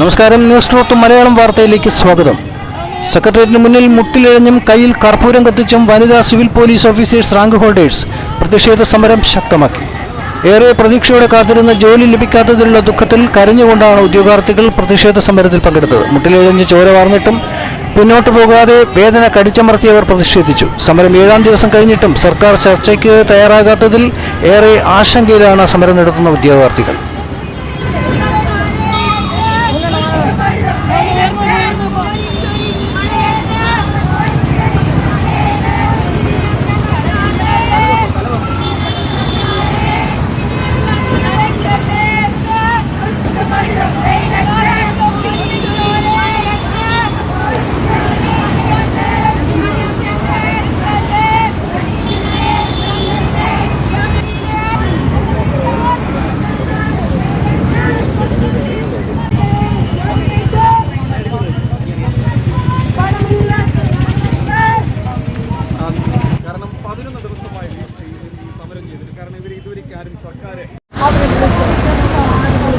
നമസ്കാരം. News truth Malayalam വാർത്തയിലേക്ക് സ്വാഗതം. സെക്രട്ടേറിയറ്റിന് മുന്നിൽ മുട്ടിലിഴഞ്ഞും കയ്യിൽ കർപ്പൂരം കത്തിച്ചും വനിതാ civil police officers rank holders പ്രതിഷേധ സമരം ശക്തമാക്കി. ഏറെ പ്രതീക്ഷയോടെ കാത്തിരുന്ന ജോലി ലഭിക്കാത്തതിലുള്ള ദുഃഖത്തിൽ കരഞ്ഞുകൊണ്ടാണ് ഉദ്യോഗാർത്ഥികൾ പ്രതിഷേധ സമരത്തിൽ പങ്കെടുത്തത്. മുട്ടിലിഴഞ്ഞ് ചോര വാർന്നിട്ടും പോകാതെ വേദന കടിച്ചമർത്തിയവർ പ്രതിഷേധിച്ചു. സമരം ഏഴാം ദിവസം കഴിഞ്ഞിട്ടും സർക്കാർ ചർച്ചയ്ക്ക് തയ്യാറാകാത്തതിൽ ഏറെ ആശങ്കയിലാണ് സമരം നടത്തുന്ന ഉദ്യോഗാർത്ഥികൾ. ആരും സർക്കാർ ഞങ്ങളെ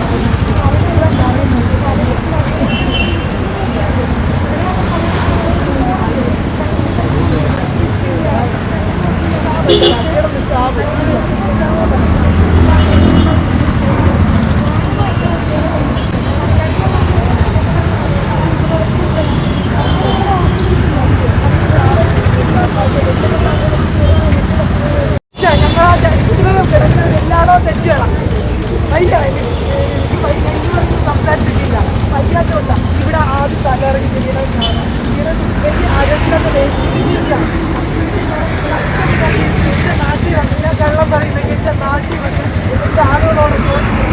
വയ്യ എനിക്ക് വയ്യ എനിക്കൊന്നും സംസാരിച്ചിട്ടില്ല. വയ്യാത്തോണ്ട ഇവിടെ ആദ്യം തലയിറങ്ങി. ഇങ്ങനെ എനിക്ക് ആരോഗ്യത്തെ വേദിച്ചിട്ടില്ല എന്റെ നാട്ടിൽ വന്ന് ഞാൻ കള്ളം പറയുന്നെങ്കിൽ എന്റെ നാട്ടിൽ വന്ന് എന്റെ ആളുകളോട് ചോദിച്ചു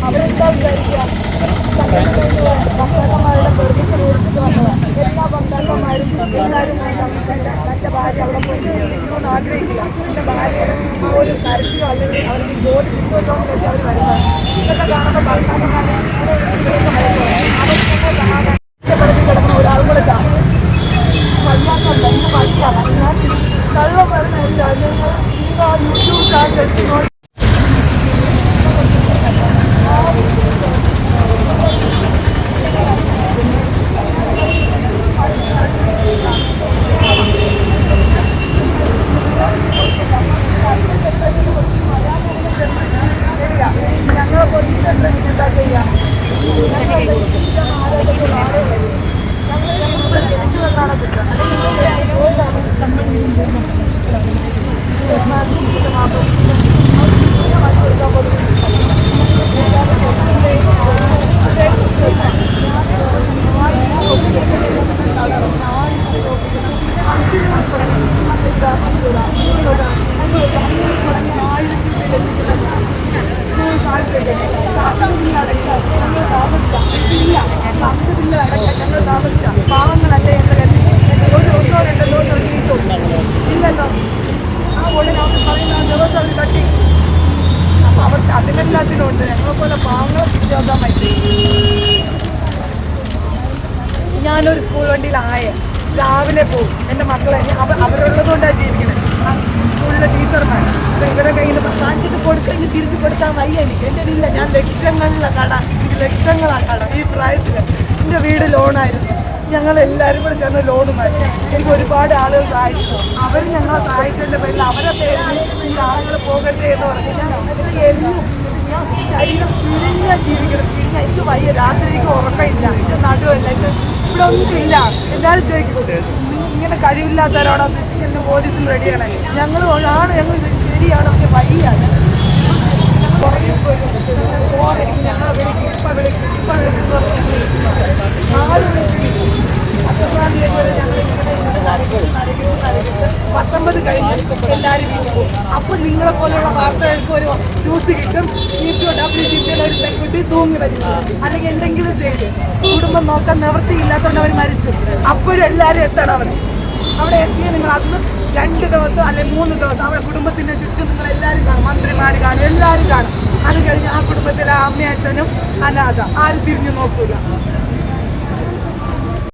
അവരെന്താ വിചാരിക്കുക ഭർത്താക്കന്മാരുടെ പെർമിഷൻ കൊടുത്തിട്ട് വന്നതാണ് എല്ലാ ഭർത്താക്കന്മാരും എല്ലാവരും തന്റെ ഭാര്യ അവിടെ പോയി ജീവിക്കണമെന്ന് ആഗ്രഹിക്കുക എന്റെ ഭാര്യയുടെ ആ ഒരു കരച്ചിലോ അല്ലെങ്കിൽ അവർക്ക് ജോലി കിട്ടുമല്ലോ എന്ന് വെച്ച് അവർ വരുന്നത് ഇതൊക്കെ കാണുമ്പോൾ ഭർത്താക്കന്മാരെ അവർ കഷ്ടപ്പെടുത്തി കിടക്കുന്ന ഒരാളും കൂടെ കാണും വയ്യാത്തല്ല ഇത് വയ്യാണ് ഞാൻ കള്ളം പറഞ്ഞില്ല ഞങ്ങൾ നിങ്ങൾ യൂട്യൂബ് ചാനൽ എടുത്ത് ഞങ്ങളെ പോലീസ് എന്താ ചെയ്യാം പാവങ്ങളല്ലേ എന്ന് കരുതി ഒരു ദിവസമോ രണ്ടോ ദിവസം കിട്ടും ഇല്ലല്ലോ ആ ഉടനെ അവർ പറയുന്ന ആ ദിവസം അവർ തട്ടി അപ്പൊ അവർക്ക് ഞങ്ങളെപ്പോലെ പാവങ്ങളെ ഞാനൊരു സ്കൂൾ വണ്ടിയിലായ. രാവിലെ പോകും എന്റെ മക്കളെ അവ അവരുള്ളത് കൊണ്ടാണ് ജീവിക്കുന്നത് സ്കൂളിലെ ടീച്ചർമാർ ഇവരെ കയ്യിൽ കാണിച്ചിട്ട് കൊടുത്തെങ്കിൽ തിരിച്ചു കൊടുത്താൽ വയ്യ എനിക്ക്. എന്റെ ഇല്ല. ഞാൻ ലക്ഷങ്ങളിലെ കട. എനിക്ക് ലക്ഷങ്ങളാണ് കട ഈ പ്രായത്തിൽ എന്റെ വീട് ലോണായിരുന്നു. ഞങ്ങൾ എല്ലാവരും കൂടെ ചേർന്ന് ലോൺ മാറ്റി. എനിക്ക് ഒരുപാട് ആളുകൾ സഹായിച്ചു. അവർ ഞങ്ങളെ സഹായിച്ചതിന്റെ പേരിൽ അവരെ പേരിൽ ഈ ആളുകൾ പോകരുത് എന്ന് പറഞ്ഞു ഞാൻ എനിക്ക് എന്നും ഞാൻ ശരീരം പിഴിഞ്ഞ ജീവിക്കണം. പിഴിഞ്ഞ എനിക്ക് വയ്യ രാത്രി എനിക്ക് ഉറക്കമില്ല. എന്റെ നടുവല്ല എന്റെ ഇവിടെ ഒന്നുമില്ല. എല്ലാവരും ചോദിക്കും ഇങ്ങനെ കഴിവില്ലാത്തവരാണോ ഫിസിക്കലിന് പോലീസിൽ റെഡിയാണ്. ഞങ്ങൾ ആണ് ഞങ്ങൾ ശരിയാണ്? പക്ഷെ വയ്യ ഞങ്ങളെ വിളിക്കും ഇപ്പം വിളിക്കും ഇപ്പം വിളിക്കും ആരും വിളിക്കും അത്രമാതിരി ഞങ്ങൾ ഇങ്ങനെ ഇങ്ങനെ നരകിച്ച് നരകിച്ച് നരകിച്ച് പത്തൊമ്പത് കഴിഞ്ഞ് എല്ലാവരും പോകും അപ്പൊ നിങ്ങളെ പോലെയുള്ള വാർത്തകൾക്ക് ഒരു ന്യൂസ് കിട്ടും. ജിപ്പിയിൽ ഒരു പെൺകുട്ടി തൂങ്ങി മരിച്ചു. അല്ലെങ്കിൽ എന്തെങ്കിലും ചെയ്ത്. കുടുംബം നോക്കാൻ നിവൃത്തിയില്ലാത്തതുകൊണ്ട് അവർ മരിച്ചു. അപ്പോഴും എല്ലാവരും എത്തണം അവിടെ അവിടെ എത്തിയ നിങ്ങൾ അന്ന് രണ്ട് ദിവസം അല്ലെങ്കിൽ മൂന്ന് ദിവസം അവിടെ കുടുംബത്തിന്റെ ചുറ്റും നിങ്ങൾ എല്ലാവരും കാണും. മന്ത്രിമാർ കാണും. എല്ലാവരും കാണും. അത് കഴിഞ്ഞ് ആ കുടുംബത്തിലെ അമ്മയച്ഛനും അനാഥ. ആരും തിരിഞ്ഞു നോക്കൂല?